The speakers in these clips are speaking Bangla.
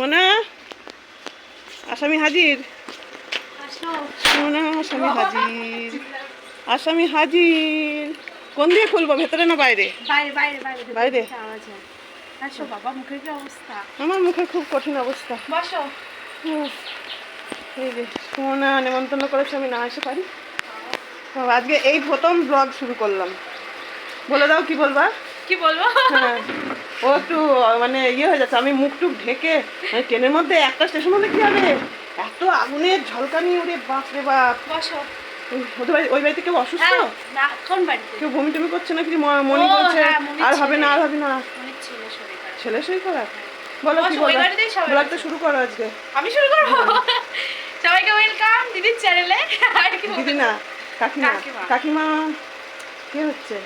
মোনা আসামি হাজির? মোনা আসামি হাজির। আসামি হাজির। কোন দিয়ে খুলবো? ভেতরে না বাইরে? বাইরে বাবা মুখের অবস্থা? আমার মুখে খুব কঠিন অবস্থা। এই যে মোনা নেমন্তন্ন করেছে আমি না আসতে পারি। আজকে এই প্রথম ব্লগ শুরু করলাম। বলে দাও কি বলবা? কি বলব? হ্যাঁ। ও একটু মানে ইয়ে হয়ে যাচ্ছে আমি মুখ টুক ঢেকে মানে ট্রেনের মধ্যে একটা স্টেশন মধ্যে কি হবে? এত আগুনের ঝলকানি উড়ে বাপ রে বাপ। বসো। ওদের বাড়ি ওই বাড়িতে কেউ অসুস্থ? হ্যাঁ, কোন বাড়িতে? কেউ বমি টমি করছে নাকি? ম- মনি হ্যাঁ, আর হবে না আর হবে না। ছিল শরীর খারাপ। সই করা? বলো কি বলো ব্লগটা শুরু করো আজকে। আমি শুরু করব? সবাইকে ওয়েলকাম দিদির চ্যানেলে দিদি না কাকিমা। কাকিমা। কে হচ্ছে।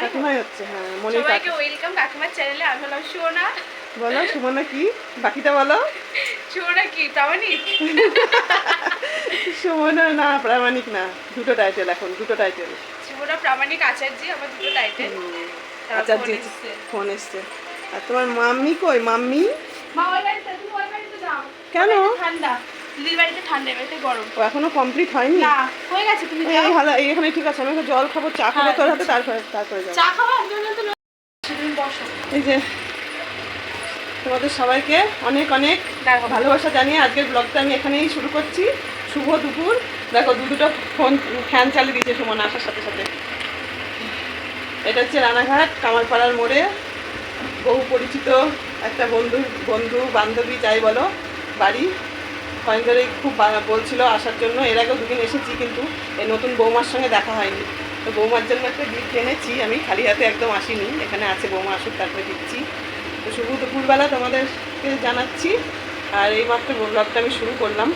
কাকিমাই হচ্ছে হ্যাঁ মনির সবাইকে ওয়েলকাম কাকিমার চ্যানেলে আমি হলাম সুমনা। বলো সুমনা কি? বাকিটা বলো। সুমনা কি? প্রামাণিক? সুমনা না প্রামাণিক না। দুটো টাইটেল এখন দুটো টাইটেল সুমনা প্রামাণিক আচার্য আমার দুটো টাইটেল জি ফোন এসছে। আর তোমার মাম্মি কই? মাম্মি? মা বাড়িতে তুমি বাড়িতে যাও। কেন? ঠান্ডা। দিদির বাড়িতে ঠান্ডা বাড়িতে গরম। ও এখনও কমপ্লিট হয়নি? না হয়ে গেছে তুমি যাও। ভালো এই এখানে ঠিক আছে আমি জল খাব চা খাব হ্যাঁ, তোর হাতে তারপরে তারপরে যাব। চা খাওয়া জন্য তো বসো। এই যে তোমাদের সবাইকে অনেক অনেক ভালোবাসা জানিয়ে আজকের ব্লগটা আমি এখানেই শুরু করছি। শুভ দুপুর। দেখো দু দুটো ফোন ফ্যান চালিয়ে দিয়েছে সুমন আসার সাথে সাথে। এটা হচ্ছে রানাঘাট কামারপাড়ার মোড়ে। বহু পরিচিত একটা বন্ধু বন্ধু বান্ধবী যাই বলো বাড়ি। কয়েক ধরে খুব বলছিল আসার জন্য। এর আগেও দুদিন এসেছি কিন্তু এই নতুন বৌমার সঙ্গে দেখা হয়নি। তো বৌমার জন্য একটা গিফট এনেছি আমি খালি হাতে একদম আসিনি। এখানে আছে বৌমা আসুক তারপরে দিচ্ছি। তো শুভ দুপুরবেলা তোমাদেরকে জানাচ্ছি। আর এই মাত্র ব্লগটা আমি শুরু করলাম।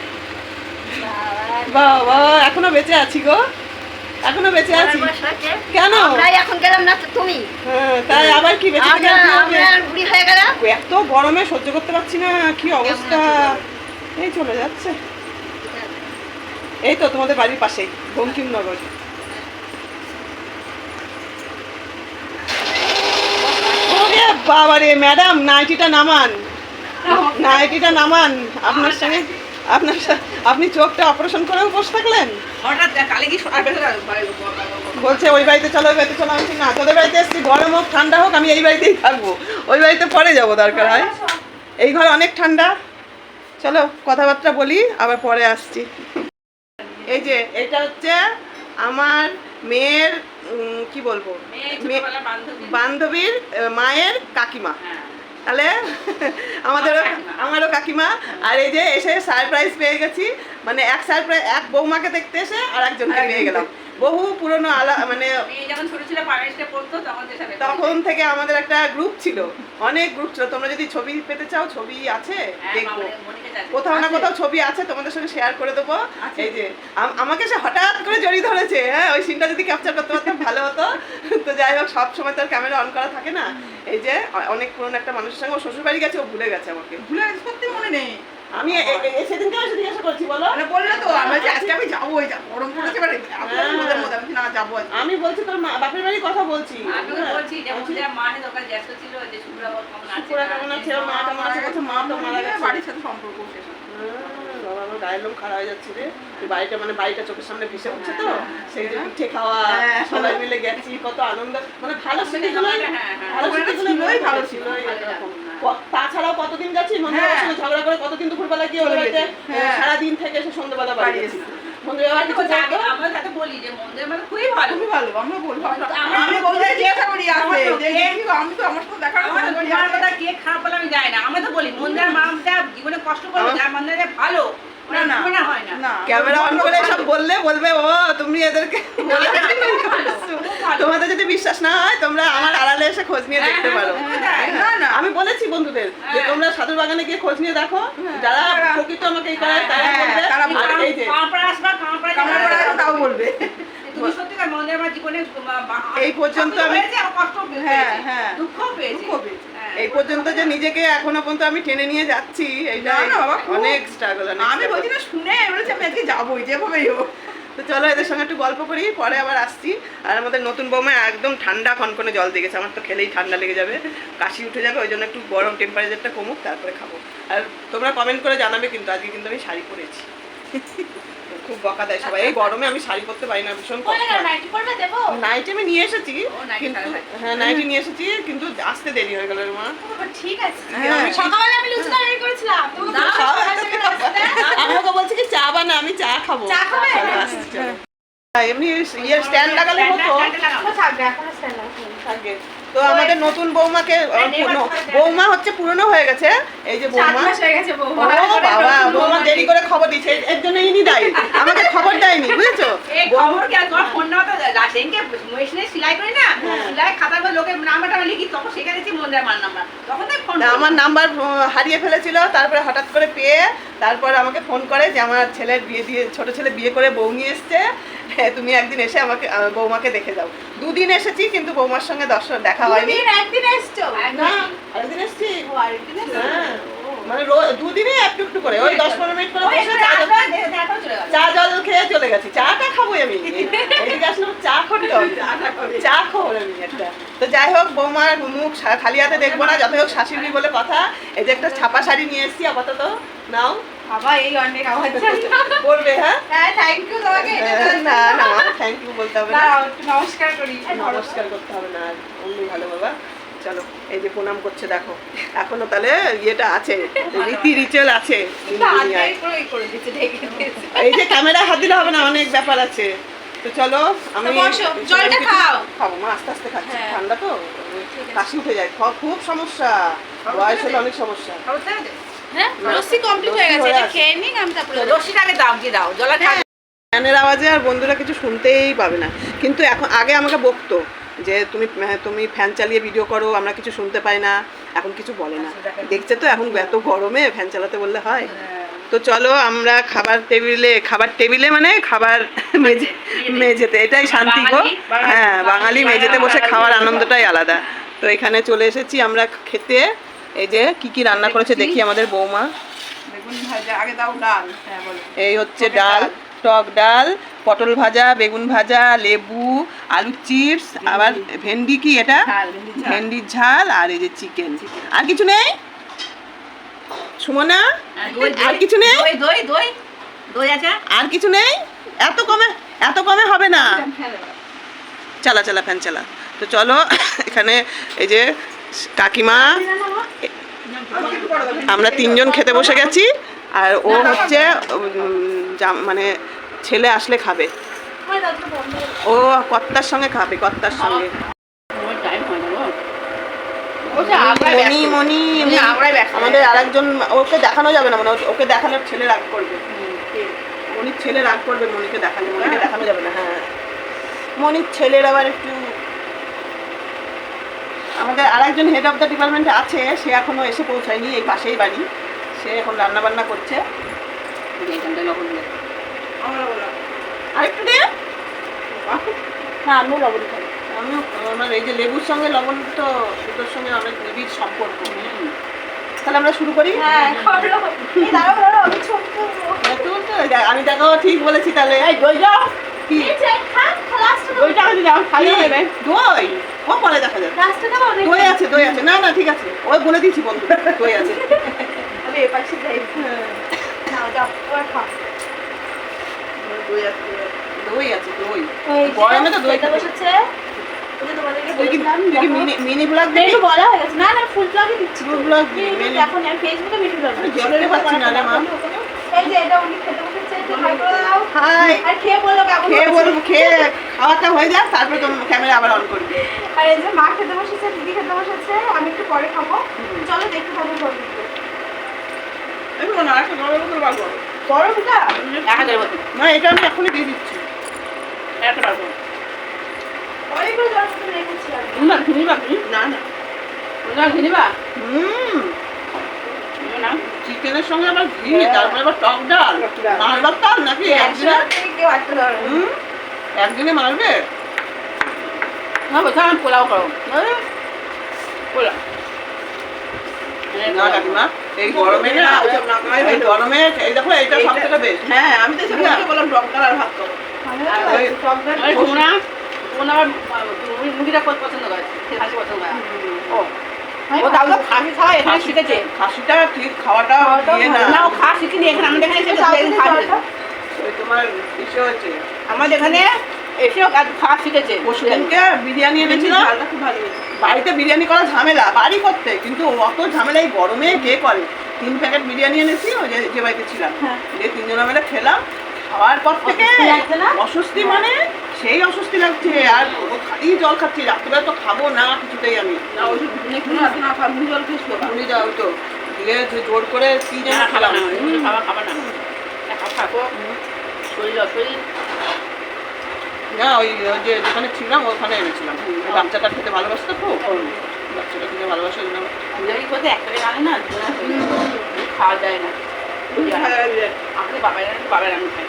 বাবা এখনও বেঁচে আছি গো। এখনও বেঁচে আছি। কেন? আমরাই এখন গেলাম না তো তুমি? হ্যাঁ, তাই আবার কি বেঁচে হয়ে এত গরমে সহ্য করতে পারছি না কি অবস্থা? এই চলে যাচ্ছে। এই তো তোমাদের বাড়ির পাশেই বঙ্কিমনগর। বাবারে ম্যাডাম নাইটিটা নামান। নাইটিটা নামান। আপনার সঙ্গে আপনার আপনি চোখটা অপারেশন করেও বসে থাকলেন? হঠাৎ কালে কি বলছে ওই বাড়িতে চলো ওই বাড়িতে চলো। আমি না তোদের বাড়িতে এসছি গরম হোক ঠান্ডা হোক আমি এই বাড়িতেই থাকব। ওই বাড়িতে পরে যাব দরকার হয়। এই ঘর অনেক ঠান্ডা। চলো কথাবার্তা বলি আবার পরে আসছি। এই যে এটা হচ্ছে আমার মেয়ের কি বলব? বান্ধবীর মায়ের কাকিমা। তাহলে আমাদেরও আমারও কাকিমা। আর এই যে এসে সারপ্রাইজ পেয়ে গেছি। মানে এক সারপ্রাইজ এক বৌমাকে দেখতে এসে আর একজনকে পেয়ে গেলাম। বহু পুরনো আলা মানে যখন ছোট ছিল পড়তো তখন তখন থেকে আমাদের একটা গ্রুপ ছিল। অনেক গ্রুপ ছিল। তোমরা যদি ছবি পেতে চাও ছবি আছে হ্যাঁ, দেখব। কোথাও না কোথাও ছবি আছে তোমাদের সঙ্গে শেয়ার করে দেবো। এই যে আমাকে সে হঠাৎ করে জড়িয়ে ধরেছে। হ্যাঁ ওই সিনটা যদি ক্যাপচার করতে পারতাম ভালো হতো। তো যাই হোক সব সময় তার ক্যামেরা অন করা থাকে না। এই যে অনেক পুরনো একটা মানুষের সঙ্গে ও শ্বশুর বাড়ি গেছে ও ভুলে গেছে আমাকে। ভুলে গেছি, সত্যি মনে নেই। আমি সেদিনকে এসে জিজ্ঞাসা করছি বলো। মানে বললে তো আমি যে আজকে আমি যাব ওই যাব গরম পড়েছে মানে আপনাদের মধ্যে মধ্যে আমি না যাব আমি বলছি তোর মা- বাপের বাড়ির কথা বলছি। আমিও হ্যাঁ। বলছি যে বলছি, মা নে দোকান ব্যস্ত ছিল যে শুক্রা বল কেমন আছে শুক্রা কেমন আছে, মা কেমন আছে, মা তো মারা গেছে। বাড়ির সাথে সম্পর্ক শেষ বাবা, আমার গায়ের লোম খারাপ হয়ে যাচ্ছে রে বাড়িটা মানে বাড়িটা চোখের সামনে ভেসে উঠছে তো সেই যে পিঠে খাওয়া হ্যাঁ। সবাই মিলে গেছি কত আনন্দ মানে ভালো স্মৃতিগুলো হ্যাঁ, হ্যাঁ। ভালো ভালো ছিল। এরকম। তাছাড়াও কতদিন গেছি মনে হয় ঝগড়া করে কতদিন দুপুরবেলা গিয়ে। হ্যাঁ। সারাদিন থেকে এসে সন্ধ্যাবেলা বাড়ি গেছি। মন্দিরে কিছু আমরা বলি যে মন্দির মানে খুবই ভালো। খুবই ভালো আমরা বলব। আমি বলতে জিজ্ঞাসা করি আমার আসে তো যে কে- কি আমি তো আমার সাথে দেখা হ্যাঁ, আমার। কথা কে খারাপ বলে আমি যাই না। আমরা তো বলি মন্দির মামটা জীবনে কষ্ট করবে আমার- যার মন্দিরে ভালো হয় ক্যামেরা অন করে সব বললে বলবে ও তুমি এদেরকে তোমাদের যদি বিশ্বাস না হয় তোমরা আমার আড়ালে এসে খোঁজ নিয়ে হ্যাঁ, দেখতে পারো। না না। আমি বলেছি বন্ধুদের যে হ্যাঁ। তোমরা সাধুর বাগানে গিয়ে খোঁজ নিয়ে দেখো যারা প্রকৃত আমাকে এই করে তারা হ্যাঁ, বলবে। আর এই যে তাও বলবে। পর্যন্ত আমি- হ্যাঁ, হ্যাঁ। দুঃখ পেয়েছি। হ্যাঁ। এই পর্যন্ত যে নিজেকে এখনও পর্যন্ত আমি টেনে নিয়ে যাচ্ছি এইটা অনেক স্ট্রাগল আমি বলছি না শুনে বলেছি আমি আজকে যাবোই যেভাবেই হোক। তো চলো এদের সঙ্গে একটু গল্প করি পরে আবার আসছি। আর আমাদের নতুন বৌমা একদম ঠান্ডা কনকনে জল দিয়ে গেছে আমার তো খেলেই ঠান্ডা লেগে যাবে। কাশি উঠে যাবে ওই জন্য একটু গরম টেম্পারেচারটা কমুক তারপরে খাব। আর তোমরা কমেন্ট করে জানাবে কিন্তু আজকে কিন্তু আমি শাড়ি পরেছি। খুব বকা দেয় সবাই এই গরমে আমি শাড়ি পরতে পারি না ভীষণ হয়। নাইটি পড়বে দেবো নাইটি আমি নিয়ে এসেছি ও, কিন্তু হ্যাঁ নাইটি নিয়ে এসেছি কিন্তু আসতে দেরি হয়ে গেল মা ঠিক আছে হ্যাঁ। আমি ওকে বলছি কি চা বানা আমি চা খাব চা খাবে? চলো, আসছি, চলো। এমনি ইয়ে স্ট্যান্ড লাগালে হতো এখনও stand আছে। থাকে। তো আমাদের নতুন বৌমাকে হ্যাঁ। বৌমা হচ্ছে পুরনো হয়ে গেছে এই যে বৌমা হয়ে বৌমা। বাবা বৌমা দেরি করে খবর দিচ্ছে এর- জন্য ইনি দায়ী আমাকে খবর দেয়নি বুঝেছ খবর কি তোমার ফোন মেশিনে সেলাই করি না হ্যাঁ। সেলাই লোকের নাম্বারটা লিখি তখন সেখানে দেখছি মন্দির মার নাম্বার তখন তাই ফোন আমার নাম্বার হারিয়ে ফেলেছিল তারপরে হঠাৎ করে পেয়ে তারপর আমাকে ফোন করে যে আমার ছেলের বিয়ে দিয়ে ছোট ছেলে বিয়ে করে বউ নিয়ে এসছে হ্যাঁ, তুমি একদিন এসে আমাকে বৌমাকে দেখে যাও দুদিন এসেছি কিন্তু বৌমার সঙ্গে দর্শন দেখা হয়নি। একদিন এসছো? না। আরেকদিন এসছি। ও, আরেকদিন এসছো? হ্যাঁ। মানে দুদিনে একটু একটু করে। ওই দশ পনেরো মিনিট করে চা জল খেয়ে চলে গেছি। চাটা খাব আমি। এদিকে আসলে আমার চা করতে হবে চা খাব আমি একটা। তো যাই হোক বৌমার মুখ খালি হাতে দেখব না যত হোক শাশুড়ি বলে কথা। এই যে একটা ছাপা শাড়ি নিয়ে এসেছি আপাতত নাও। বাবা, এই অনেক আওয়াজ। জানি হ্যাঁ? হ্যাঁ, thank you তোমাকে না না থ্যাংক ইউ বলতে হবে না। নমস্কার করি। নমস্কার করতে হবে না আর অমনি ভালো বাবা। চলো এই যে প্রণাম করছে দেখো। এখনও তাহলে ইয়েটা আছে রীতি রিচুয়াল আছে। এই যে ক্যামেরা হাত দিলে হবে না অনেক ব্যাপার আছে। তো চলো আমি জলটা খাও। খাব। মা আস্তে আস্তে খাচ্ছি হ্যাঁ। ঠান্ডা তো? কাশি উঠে যায়। খুব সমস্যা। বয়স হলে অনেক সমস্যা। খবর হ্যাঁ, লস্যি complete হয়ে গেছে, এটা খেয়ে নিক, আমি তারপরে লস্যিটাকে দাও দিয়ে দাও জলা ফ্যানের আওয়াজে আর বন্ধুরা কিছু শুনতেই পাবে না। কিন্তু এখন আগে আমাকে বকতো যে তুমি হ্যাঁ, তুমি ফ্যান চালিয়ে ভিডিও করো আমরা কিছু শুনতে পাই না এখন কিছু বলে না। দেখছে তো এখন এত গরমে ফ্যান চালাতে বললে হয়। তো চলো আমরা খাবার টেবিলে খাবার টেবিলে মানে খাবার মেঝে মেঝেতে। এটাই শান্তি গো। হ্যাঁ বাঙালি মেঝেতে বসে খাওয়ার আনন্দটাই আলাদা। তো এখানে চলে এসেছি আমরা খেতে। এই যে কি কি রান্না করেছে দেখি আমাদের বৌমা। হ্যাঁ এই হচ্ছে ডাল। টক ডাল পটল ভাজা বেগুন ভাজা লেবু আলু চিপস আবার ভেন্ডি কি এটা। ভেন্ডির ঝাল আর এই যে চিকেন। আর কিছু নেই? সুমনা আর দই আর কিছু নেই? দই দই দই দই আছে। আর কিছু নেই? এত কমে এত কমে হবে না। চালা চালা ফ্যান চালা। তো চলো এখানে এই যে কাকিমা আমরা তিনজন খেতে বসে গেছি আর ও হচ্ছে মানে ছেলে আসলে খাবে। ও কর্তার সঙ্গে খাবে কর্তার সঙ্গে ওই টাইম হয় না গো মনি মনি। আমাদের আরেকজন ওকে দেখানো যাবে না মানে ওকে দেখালে ছেলে রাগ করবে। মনির ছেলে রাগ করবে মনিকে দেখালে। মনিকে দেখানো যাবে না হ্যাঁ। মনির ছেলের আবার একটু আমাদের আরেকজন হেড অফ দ্য ডিপার্টমেন্ট আছে সে এখনও এসে পৌঁছায়নি এই পাশেই বাড়ি। সে এখন রান্না বান্না করছে দিয়ে আরেকটু দে হ্যাঁ আমিও লবণ খাই আমিও আমার এই যে লেবুর সঙ্গে লবণ তো সুতোর সঙ্গে অনেক নিবিড় সম্পর্ক। তাহলে আমরা শুরু করি? হ্যাঁ, আমি। হ্যাঁ, দেখো ঠিক বলেছি তাহলে। দই যাও কি। দইটা যাও দই? ও পরে দেখা যাবে দই আছে দই আছে। না না ঠিক আছে। ওই বলে দিয়েছি বন্ধু। দই আছে। আমি যাই। যাও, খাও। দই আছে দই আছে দই। ওই গরমে তো দই খেতে খেতে- বসেছে। ওই তোমাদেরকে। মিনি মিনি ব্লগ মেনু দেখি বলা হয়ে গেছে। না, না, full vlog দিচ্ছি। তো। Full vlog মেনু মেনু- দেখো না, আমি ফেসবুকে মেনু vlog দিচ্ছি। পাচ্ছি না রে এই যে, এটা উনি খেতে বসেছে, হাই করে দাও। হাই। আর খেয়ে বলল কেমন খেয়ে হয়েছে। বলব খেয়ে খাওয়াটা হয়ে যাক তারপরে তোমার ক্যামেরা আবার অন করবি। আর এই যে মা খেতে বসেছে দিদি খেতে বসেছে আমি একটু পরে খাব। চলো দেখতে পাবো গরম গরমটা এক হাজারের না এটা আমি এখনই দিয়ে দিচ্ছি। একটা না চিকেনের সঙ্গে আবার ঘি তারপরে আবার টক ডাল। মারবার তাল নাকি একদিনে? হুম? একদিনে মারবে? না বলছি পোলাও করো। পোলাও। না কাকিমা এই গরমে না এই গরমে এই দেখো এইটা সব থেকে বেশ হ্যাঁ আমি তো বললাম ডঙ্কার আর ভাত করো। টকদার ওই তোমরা ওনা আবার মুড়িটা কত পছন্দ করে খাসি পছন্দ করে। ও। ও তাহলে খাসি খাওয়া এখানে শিখেছে। খাসিটা ঠিক খাওয়াটা ইয়ে না। ও খাওয়া শিখিনি এখানে আমাদের এখানে তোমার ইসে হচ্ছে। আমাদের এখানে এসেও কাজ খাওয়া শিখেছে। পরশুদিনকে বিরিয়ানি এনেছিল। বাড়িতে বিরিয়ানি করা ঝামেলা বাড়ি করতে। কিন্তু অত ঝামেলা এই গরমে কে করে? তিন প্যাকেট বিরিয়ানি এনেছি ওই যে যে বাড়িতে ছিলাম। যে তিনজনে মিলে খেলাম। খাওয়ার পর থেকে? অস্বস্তি মানে সেই অস্বস্তি লাগছে আর খালি জল খাচ্ছি রাত্রে তো খাব না কিছুতেই আমি। না জল তো দিয়ে জোর করে কি যেন খেলাম। খাওয়া খাবার না। খাব শরীর অশরীর। না ওই যে যেখানে ছিলাম ওখানে এনেছিলাম। বাচ্চাটা খেতে ভালোবাসতো খুব বাচ্চাটা খেতে ভালোবাসে ওই জন্য। বিরিয়ানি করতে একটা না খাওয়া যায় না। আমাদের বাবার বাবার আমি খাই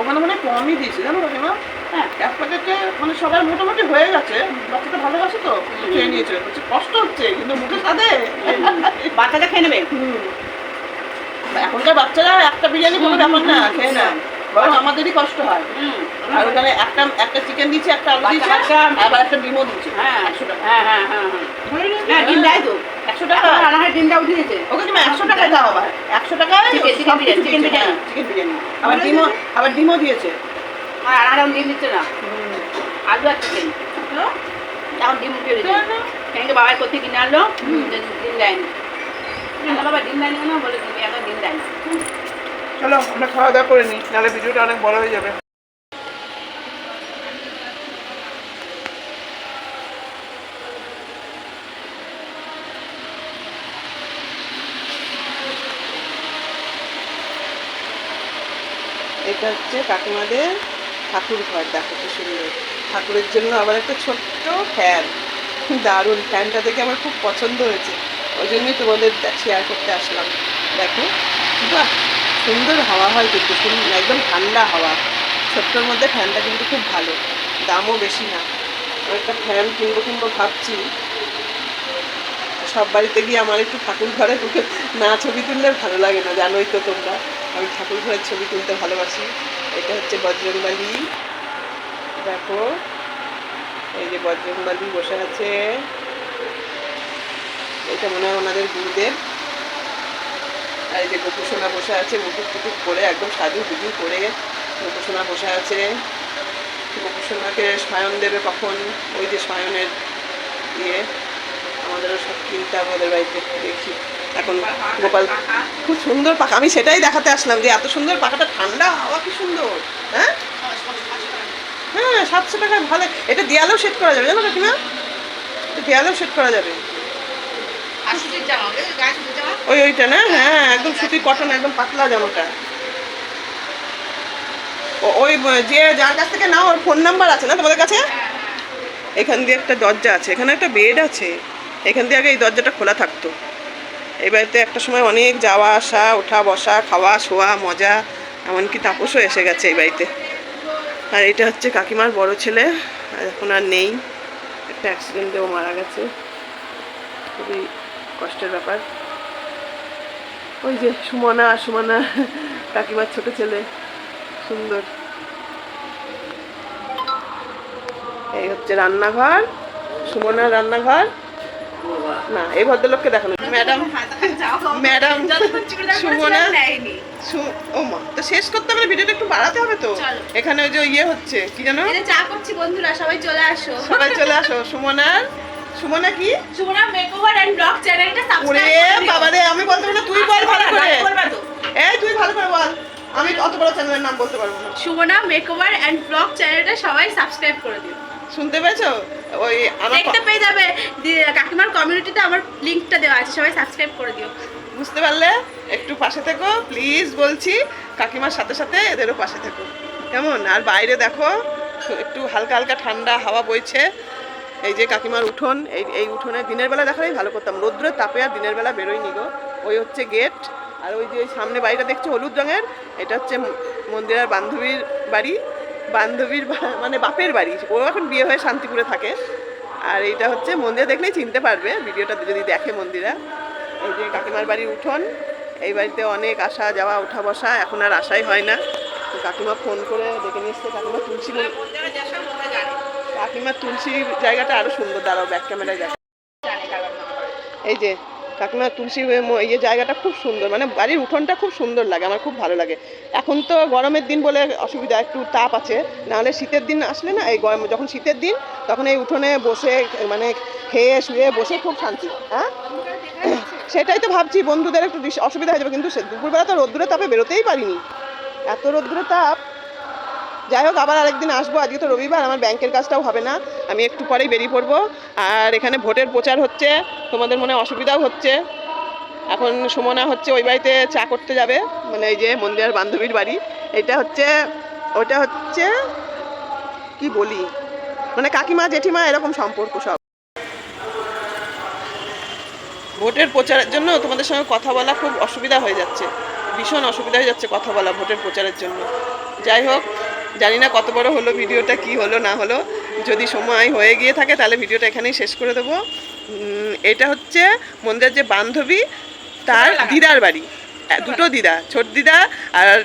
ওখানে মানে কমই দিয়েছে জানো কাকিমা হ্যাঁ এক প্যাকেটে মানে সবার মোটামুটি হয়ে গেছে। বাচ্চাটা ভালোবাসে তো খেয়ে নিয়েছে। হচ্ছে কষ্ট হচ্ছে কিন্তু মুখে সাদে বাচ্চাটা খেয়ে নেবে? এখনকার বাচ্চারা একটা বিরিয়ানি কোনো ব্যাপার না খেয়ে না বরং আমাদেরই কষ্ট হয়। আর ওখানে একটা একটা চিকেন দিচ্ছে একটা আলু দিচ্ছে আবার একটা ডিমও দিচ্ছে হ্যাঁ। একশো টাকা। হ্যাঁ হ্যাঁ হ্যাঁ হ্যাঁ। ডিম দেয় তো। একশো টাকা। এখন হয় ডিমটা উঠে দিয়েছে ওকে তুমি একশো টাকায় দাও আবার। একশো টাকায় বিরিয়ানি, chicken বিরিয়ানি। আবার ডিমও আবার ডিমও দিয়েছে। আর আরাম ডিম দিচ্ছে না। আলু আর চিকেন। এখন ডিম উঠে দিয়েছে সেদিনকে বাবার কোথায় কিনে আনলো? ডিম দেয়নি। বাবা ডিম দেয়নি কেন? বলে তুমি এখন ডিম দেয়নি। চলো আমরা খাওয়া দাওয়া করে নিই নাহলে ভিডিওটা অনেক বড় হয়ে যাবে। এটা হচ্ছে কাকিমাদের ঠাকুর ঘর, দেখো কি সুন্দর। ঠাকুরের জন্য আবার একটা ছোট্ট ফ্যান দারুণ ফ্যানটা দেখে আমার খুব পছন্দ হয়েছে। ওই জন্যই তোমাদের শেয়ার করতে আসলাম। দেখো, বাহ, সুন্দর হাওয়া হয় কিন্তু একদম ঠান্ডা হাওয়া। ছোট্টর মধ্যে ফ্যানটা কিন্তু খুব ভালো, দামও বেশি না। একটা ফ্যান কিনবো কিনবো ভাবছি। সব বাড়িতে গিয়ে আমার একটু ঠাকুর ঘরে না ছবি তুললে ভালো লাগে না, জানোই তো তোমরা। আমি ঠাকুর ঘরের ছবি তুলতে ভালোবাসি। এটা হচ্ছে বজরংবালি। দেখো, এই যে বজরংবালি বসে আছে। এটা মনে হয় ওনাদের গুরুদেব। আর এই যে গোপুসোনা বসে আছে মুটুক টুকুক করে একদম সাজু গুজু করে গোপুসোনা বসে আছে। গোপুসোনাকে শয়ন দেবে কখন? ওই যে শয়নের ইয়ে। আমাদেরও সব কিনতে ওদের বাড়িতে দেখি। এখন গোপাল খুব সুন্দর পাখা। আমি সেটাই দেখাতে আসলাম যে এত সুন্দর পাখাটা ঠান্ডা হাওয়া কি সুন্দর হ্যাঁ? হ্যাঁ সাতশো টাকা ভালো। এটা দেয়ালেও সেট করা যাবে জানো কাকিমা? এটা দেয়ালেও সেট করা যাবে। ওই ওইটা না? হ্যাঁ একদম সুতি কটন একদম পাতলা জামাটা ওই যে যার কাছ থেকে নাও ওর ফোন নাম্বার আছে না তোমাদের কাছে? এখান দিয়ে একটা দরজা আছে এখানে একটা বেড আছে। এখান দিয়ে আগে এই দরজাটা খোলা থাকতো। এই বাড়িতে একটা সময় অনেক যাওয়া আসা, ওঠা, বসা, খাওয়া, শোয়া, মজা, এমনকি তাপসও এসে গেছে এই বাড়িতে। আর এটা হচ্ছে কাকিমার বড় ছেলে এখন আর নেই। একটা অ্যাক্সিডেন্টেও মারা গেছে। খুবই কষ্টের ব্যাপার। ওই যে সুমনা সুমনা, কাকিমার ছোট ছেলে। সুন্দর। এই হচ্ছে রান্নাঘর, সুমনার রান্নাঘর। না এই ভদ্রলোককে দেখানো ম্যাডাম ম্যাডাম সুমনা সু- ও মা তো শেষ করতে হবে ভিডিওটা একটু বাড়াতে হবে তো? এখানে ওই যে ইয়ে হচ্ছে কি জানো চা করছি বন্ধুরা সবাই চলে আসো। সবাই চলে আসো। সুমনার সুমনা কি? সুমনা মেকওভার এন্ড ব্লগ চ্যানেলটা সাবস্ক্রাইব বাবা রে আমি বলতে না তুই বল ভালো করে। এই তুই ভালো করে বল। আমি অত বড় চ্যানেলের নাম বলতে পারব না। সুমনা মেকওভার এন্ড ব্লগ চ্যানেলটা সবাই সাবস্ক্রাইব করে দিও। শুনতে পেয়েছ? ওই আমার দেখতে পেয়ে যাবে। কাকিমার কমিউনিটিতে আমার লিংকটা দেওয়া আছে সবাই সাবস্ক্রাইব করে দিও। বুঝতে পারলে? একটু পাশে থেকো প্লিজ বলছি কাকিমার সাথে সাথে এদেরও পাশে থেকো। কেমন? আর বাইরে দেখো একটু হালকা হালকা ঠান্ডা হাওয়া বইছে। এই যে কাকিমার উঠোন এই এই উঠোনে দিনের বেলা দেখালেই ভালো করতাম। রৌদ্রের তাপে আর দিনের বেলা বেরোই নিগো ওই হচ্ছে গেট আর ওই যে ওই সামনে বাড়িটা দেখছ হলুদ রঙের? এটা হচ্ছে মন্দিরার বান্ধবীর বাড়ি। বান্ধবীর মানে বাপের বাড়ি। ও এখন বিয়ে হয়ে শান্তিপুরে থাকে। আর এইটা হচ্ছে মন্দিরা দেখলেই চিনতে পারবে। ভিডিওটা যদি দেখে মন্দিরা। এই যে কাকিমার বাড়ির উঠোন। এই বাড়িতে অনেক আসা, যাওয়া, ওঠা, বসা। এখন আর আসাই হয় না। তো কাকিমা ফোন করে ডেকে নিয়ে এসছে। কাকিমা তুলসী কাকিমা তুলসী জায়গাটা আরও সুন্দর। দাঁড়াও ব্যাক ক্যামেরায় দেখা এই যে কাকিমা তুলসী ইয়ে জায়গাটা খুব সুন্দর মানে বাড়ির উঠোনটা খুব সুন্দর লাগে, আমার খুব ভালো লাগে। এখন তো গরমের দিন বলে অসুবিধা, একটু তাপ আছে, নাহলে শীতের দিন আসলে না, এই গরম যখন শীতের দিন, তখন এই উঠোনে বসে মানে খেয়ে শুয়ে বসে খুব শান্তি হ্যাঁ? সেটাই তো ভাবছি, বন্ধুদের একটু অসুবিধা হয়ে যাবে, কিন্তু দুপুরবেলা তো রোদ্দুরে তাপে বেরোতেই পারিনি। এত রোদ্দুরে তাপ যাই হোক, আবার আরেকদিন আসব। আজকে তো রবিবার, আমার ব্যাংকের কাজটাও হবে না। আমি একটু পরেই বেরিয়ে পড়ব। আর এখানে ভোটের প্রচার হচ্ছে, তোমাদের মনে অসুবিধাও হচ্ছে। এখন সুমনা হচ্ছে, ওই বাড়িতে চা করতে যাবে মানে এই যে মন্দিরের বান্ধবীর বাড়ি। এটা হচ্ছে, ওটা হচ্ছে, কি বলি? মানে কাকিমা, জেঠিমা, এরকম সম্পর্ক সব। ভোটের প্রচারের জন্য তোমাদের সঙ্গে কথা বলা খুব অসুবিধা হয়ে যাচ্ছে। ভীষণ অসুবিধা হয়ে যাচ্ছে কথা বলা, ভোটের প্রচারের জন্য। যাই হোক জানি না কত বড় হলো ভিডিওটা কি হলো না হলো। যদি সময় হয়ে গিয়ে থাকে তাহলে ভিডিওটা এখানেই শেষ করে দেবো। এটা হচ্ছে মন্দিরের যে বান্ধবী তার দিদার বাড়ি। দুটো দিদা ছোট দিদা আর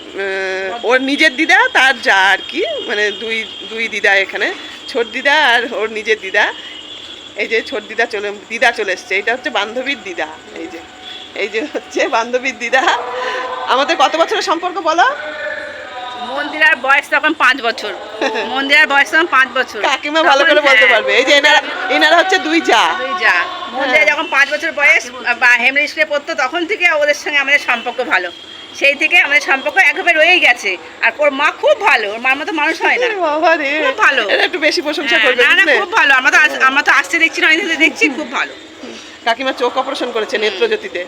ওর নিজের দিদা তার যা আর কি মানে দুই দুই দিদা এখানে। ছোট দিদা আর ওর নিজের দিদা। এই যে ছোট দিদা চলে দিদা চলে এসছে। এটা হচ্ছে বান্ধবীর দিদা। এই যে এই যে হচ্ছে বান্ধবীর দিদা। আমাদের কত বছরের সম্পর্ক বলো? মন্দিরার বয়স তখন পাঁচ বছর। মন্দিরার বয়স তখন পাঁচ বছর। কাকিমা ভালো করে বলতে হ্যাঁ, পারবে। এই যে এনারা এনারা হচ্ছে দুই যা দুই যা মন্দিরা। যখন পাঁচ বছর বয়স বা হেমরি স্কুলে পড়তো তখন থেকে ওদের সঙ্গে আমাদের সম্পর্ক ভালো। সেই থেকে আমাদের সম্পর্ক একভাবে রয়েই গেছে। আর ওর মা খুব ভালো। ওর মার মতো মানুষ হয় না। খুব ভালো। একটু বেশি প্রশংসা হ্যাঁ, করবে না না খুব ভালো। আমরা তো আমরা তো আসতে দেখছি না দেখছি খুব ভালো। কাকিমা চোখ অপারেশন করেছে নেত্রজ্যোতিতে।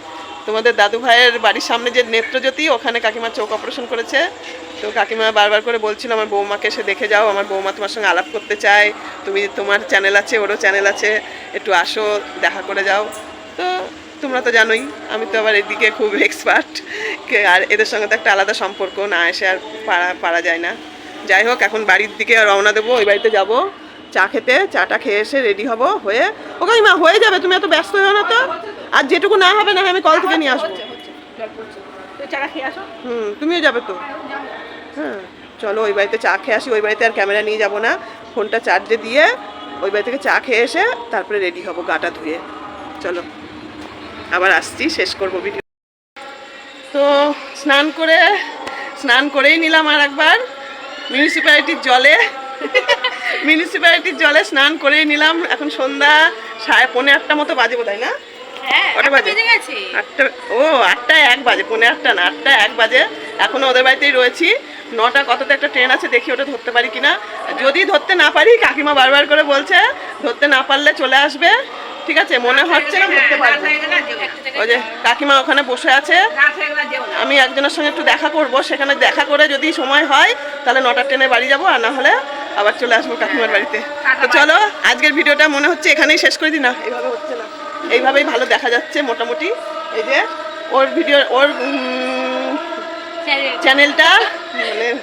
তোমাদের দাদু ভাইয়ের বাড়ির সামনে যে নেত্রজ্যোতি, ওখানে কাকিমা চোখ অপারেশন করেছে। তো কাকিমা বারবার করে বলছিল, আমার বৌমাকে এসে দেখে যাও, আমার বৌমা তোমার সঙ্গে আলাপ করতে চায়। তুমি তোমার চ্যানেল আছে, ওরও চ্যানেল আছে। একটু আসো, দেখা করে যাও। তো তোমরা তো জানোই, আমি তো আবার এদিকে খুব এক্সপার্ট আর এদের সঙ্গে তো একটা আলাদা সম্পর্ক, না এসে আর পারা পারা যায় না। যাই হোক, এখন বাড়ির দিকে রওনা দেবো, ওই বাড়িতে যাব। চা খেতে, চাটা খেয়ে এসে রেডি হব, হয়ে ও কাকিমা হয়ে যাবে, তুমি এত ব্যস্ত হও না তো। আর যেটুকু না হবে না আমি কল থেকে নিয়ে আসব। হুম তুমিও যাবে তো? হ্যাঁ চলো ওই বাড়িতে চা খেয়ে আসি ওই বাড়িতে আর ক্যামেরা নিয়ে যাব না। ফোনটা চার্জে দিয়ে ওই বাড়ি থেকে চা খেয়ে এসে তারপরে রেডি হব গাটা ধুয়ে। চলো আবার আসছি শেষ করব ভিডিও তো স্নান করে স্নান করেই নিলাম আর একবার। মিউনিসিপ্যালিটির জলে মিউনিসিপ্যালিটির জলে স্নান করেই নিলাম। এখন সন্ধ্যা সাড়ে পৌনে আটটা মতো বাজে বোধ না? হ্যাঁ কটা বাজে? আটটা ও আটটা এক বাজে আটটা না আটটা এক বাজে। এখনও ওদের বাড়িতেই রয়েছি। নটা কততে একটা ট্রেন আছে দেখি ওটা ধরতে পারি কিনা। যদি ধরতে না পারি কাকিমা বারবার করে বলছে ধরতে না পারলে চলে আসবে। ঠিক আছে মনে হচ্ছে না ধরতে হ্যাঁ, পারব। ওই যে কাকিমা ওখানে বসে আছে। আমি একজনের সঙ্গে একটু দেখা করব সেখানে দেখা করে যদি সময় হয় তাহলে নটার ট্রেনে বাড়ি যাব আর না হলে আবার চলে আসব কাকিমার বাড়িতে। তো চলো আজকের ভিডিওটা মনে হচ্ছে এখানেই শেষ করে দিই না? এইভাবে হচ্ছে না। এইভাবেই ভালো দেখা যাচ্ছে মোটামুটি। এই যে ওর ভিডিও ওর চ্যানেলটা মানে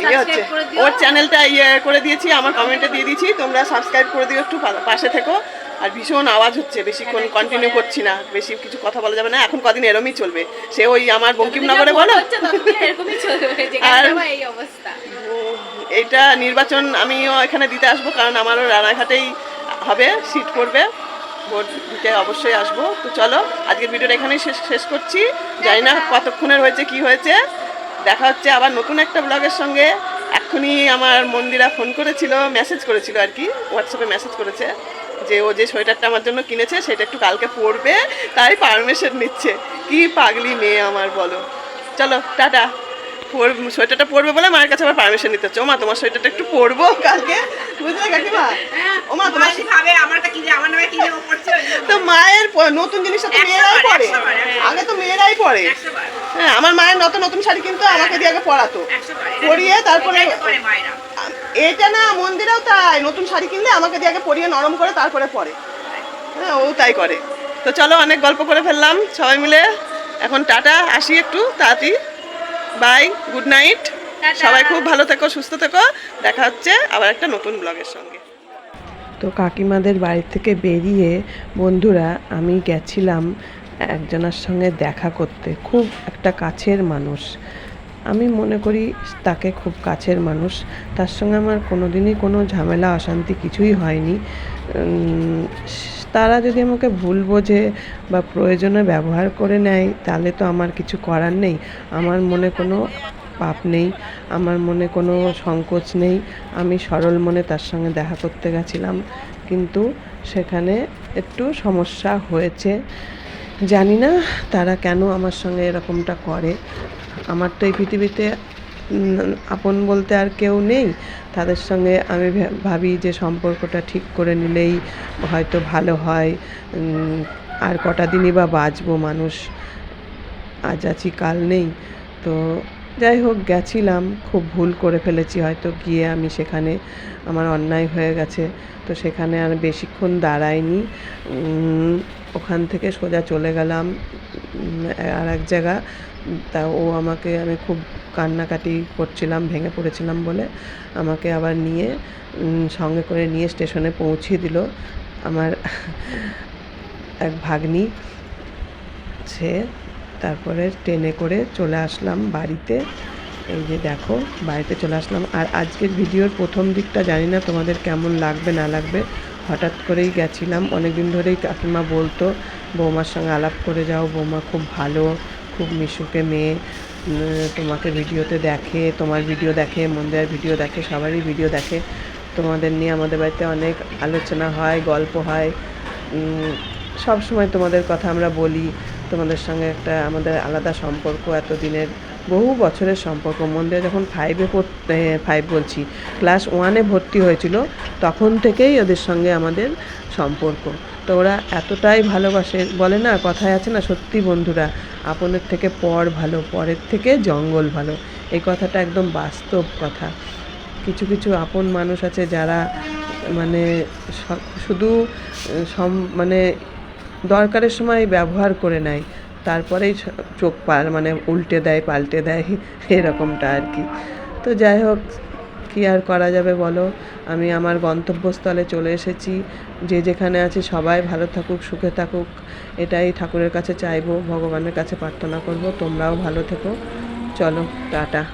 ইয়ে হচ্ছে। ওর চ্যানেলটা ইয়ে করে দিয়েছি আমার কমেন্টে দিয়ে দিয়েছি তোমরা সাবস্ক্রাইব করে দিও একটু পাশে থেকো। আর ভীষণ আওয়াজ হচ্ছে বেশিক্ষণ কন্টিনিউ করছি না বেশি কিছু কথা বলা যাবে না এখন কদিন এরমই চলবে। সে ওই আমার বঙ্কিমনগরে বলো। আর- এইটা নির্বাচন আমিও এখানে দিতে আসব কারণ আমারও রানাঘাটেই হবে সিট পড়বে। ভোট দিতে অবশ্যই আসব। তো চলো, আজকের ভিডিওটা এখানেই শেষ শেষ করছি। জানি না কতক্ষণের হয়েছে, কি হয়েছে। দেখা হচ্ছে আবার নতুন একটা ব্লগের সঙ্গে। এক্ষুনি আমার মন্দিরা ফোন করেছিল মেসেজ করেছিল আর কি হোয়াটসঅ্যাপে মেসেজ করেছে যে ও যে সোয়েটারটা আমার জন্য কিনেছে, সেটা একটু কালকে পরবে, তাই পারমিশন নিচ্ছে। কি পাগলি মেয়ে আমার বলো। চলো, টাটা। সোয়েটারটা পরবে বলে মায়ের কাছে আবার পারমিশন নিতে হচ্ছে। ও মা তোমার সোয়েটারটা একটু পরবো কালকে? বুঝলে কাকিমা? ও মা তোমার ভাবে আমারটা কি যে আমার নামে কি যে ও করছে তো মায়ের নতুন জিনিসটা তো মেয়েরাই পরে। আগে তো মেয়েরাই পরে। হ্যাঁ আমার মায়ের নতুন নতুন শাড়ি কিন্তু আমাকে দিয়ে আগে পরাতো। পরিয়ে তারপরে। এটা না মন্দিরেও তাই। নতুন শাড়ি কিনলে আমাকে দিয়ে আগে পরিয়ে নরম করে তারপরে পরে। হ্যাঁ ও তাই করে। তো চলো অনেক গল্প করে ফেললাম সবাই মিলে। এখন টাটা আসি একটু তাড়াতাড়ি। Bye good night. সবাই খুব ভালো থেকো সুস্থ থেকো। দেখা হচ্ছে আবার একটা নতুন ব্লগের সঙ্গে। তো কাকিমাদের বাড়ি থেকে বেরিয়ে বন্ধুরা আমি গেছিলাম একজনের সঙ্গে দেখা করতে। খুব একটা কাছের মানুষ। আমি মনে করি তাকে খুব কাছের মানুষ। তার সঙ্গে আমার কোনো দিনই কোনো ঝামেলা অশান্তি কিছুই হয়নি। তারা যদি আমাকে ভুল বোঝে বা প্রয়োজনে ব্যবহার করে নেয়, তাহলে তো আমার কিছু করার নেই। আমার মনে কোনো পাপ নেই, আমার মনে কোনো সংকোচ নেই। আমি সরল মনে তার সঙ্গে দেখা করতে গেছিলাম। কিন্তু সেখানে একটু সমস্যা হয়েছে। জানি না তারা কেন আমার সঙ্গে এরকমটা করে। আমার তো এই পৃথিবীতে আপন বলতে আর কেউ নেই। তাদের সঙ্গে আমি ভাবি যে সম্পর্কটা ঠিক করে নিলেই হয়তো ভালো হয়। আর কটা দিনই বা বাঁচবো মানুষ। আজ আছি, কাল নেই। তো যাই হোক, গেছিলাম। খুব ভুল করে ফেলেছি। হয়তো গিয়ে আমি সেখানে আমার অন্যায় হয়ে গেছে। তো সেখানে আর বেশিক্ষণ দাঁড়াইনি। ওখান থেকে সোজা চলে গেলাম। আর এক জায়গা, তা ও আমাকে, আমি খুব কান্নাকাটি করছিলাম, ভেঙে পড়েছিলাম বলে। আমাকে আবার নিয়ে সঙ্গে করে নিয়ে স্টেশনে পৌঁছে দিল আমার এক ভাগ্নি। সে তারপরে ট্রেনে করে চলে আসলাম বাড়িতে। এই যে দেখো, বাড়িতে চলে আসলাম। আর আজকের ভিডিওর প্রথম দিকটা জানি না তোমাদের কেমন লাগবে, না লাগবে। হঠাৎ করেই গেছিলাম। অনেক দিন ধরেই কাকিমা বলতো বৌমার সঙ্গে আলাপ করে যাও, বৌমা খুব ভালো, খুব মিশুকে মেয়ে। তোমাকে ভিডিওতে দেখে, তোমার ভিডিও দেখে মন্দিরের ভিডিও দেখে, সবারই ভিডিও দেখে। তোমাদের নিয়ে আমাদের বাড়িতে অনেক আলোচনা হয়, গল্প হয়। সব সময় তোমাদের কথা আমরা বলি। তোমাদের সঙ্গে একটা আমাদের আলাদা সম্পর্ক, এতদিনের, বহু বছরের সম্পর্ক। মন্দিরে যখন ফাইভে পড়তে ফাইভ বলছি ক্লাস ওয়ানে ভর্তি হয়েছিল, তখন থেকেই ওদের সঙ্গে আমাদের সম্পর্ক। তো ওরা এতটাই ভালোবাসে। বলে না, কথায় আছে না, সত্যি বন্ধুরা, আপনের থেকে পর ভালো, পরের থেকে জঙ্গল ভালো। এই কথাটা একদম বাস্তব কথা। কিছু কিছু আপন মানুষ আছে যারা মানে শুধু সম মানে দরকারের সময় ব্যবহার করে নেয়। তারপরেই চোখ পাল মানে উল্টে দেয়, পাল্টে দেয়, এরকমটা আর কি। তো যাই হোক কী আর করা যাবে বলো? আমি আমার গন্তব্যস্থলে চলে এসেছি। যে যেখানে আছে সবাই ভালো থাকুক, সুখে থাকুক। এটাই ঠাকুরের কাছে চাইব, ভগবানের কাছে প্রার্থনা করব। তোমরাও ভালো থেকো। চলো, টাটা।